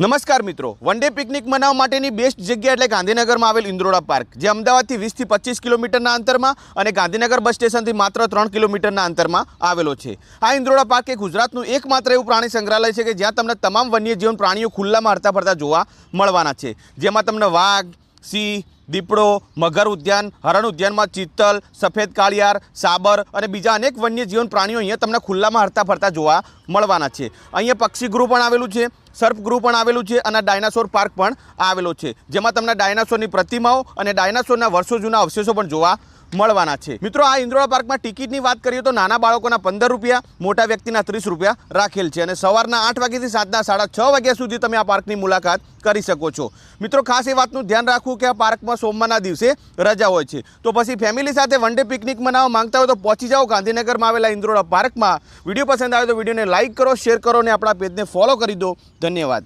નમસ્કાર મિત્રો one day picnic મનાવવા માટેની બેસ્ટ જગ્યા એટલે ગાંધીનગરમાં આવેલ ઇન્દ્રોડા પાર્ક, જે અમદાવાદથી વીસથી પચીસ કિલોમીટરના અંતરમાં અને ગાંધીનગર બસ સ્ટેશનથી માત્ર ત્રણ કિલોમીટરના અંતરમાં આવેલો છે. આ ઇન્દ્રોડા પાર્ક એ ગુજરાતનું એકમાત્ર એવું પ્રાણી સંગ્રહાલય છે કે જ્યાં તમને તમામ વન્યજીવન પ્રાણીઓ ખુલ્લામાં હરતા ફરતા જોવા મળવાના છે. જેમાં તમને વાઘ, સિંહ, દીપડો, મગર ઉદ્યાન, હરણ ઉદ્યાનમાં ચિત્તલ, સફેદ કાળિયાર, સાબર અને બીજા અનેક વન્યજીવન પ્રાણીઓ અહીંયા તમને ખુલ્લામાં હરતા ફરતા જોવા મળવાના છે. અહીંયા પક્ષી ગૃહ પણ આવેલું છે. સર્પ ગૃહ પણ આવેલું છે અને ડાયનાસોર પાર્ક પણ આવેલો છે. જેમાં તમને ડાયનાસોરની પ્રતિમાઓ અને ડાયનાસોરના વર્ષો જૂના અવશેષો પણ જોવા મળવાના છે. મિત્રો, આ ઇન્દ્રોળા પાર્કમાં ટિકિટની વાત કરીએ તો નાના બાળકોના પંદર રૂપિયા, મોટા વ્યક્તિના ત્રીસ રૂપિયા રાખેલ છે અને સવારના આઠ વાગ્યાથી સાંજના સાડા છ વાગ્યા સુધી તમે આ પાર્કની મુલાકાત કરી શકો છો. મિત્રો, ખાસ એ વાતનું ધ્યાન રાખવું કે આ પાર્કમાં સોમવારના દિવસે રજા હોય છે. તો પછી ફેમિલી સાથે વન ડે પિકનિક મનાવવા માંગતા હોય તો પહોંચી જાઓ ગાંધીનગરમાં આવેલા ઇન્દ્રોળા પાર્કમાં. વીડિયો પસંદ આવે તો વિડીયોને લાઇક કરો, શેર કરો અને આપણા પેજને ફોલો કરી દો. ધન્યવાદ.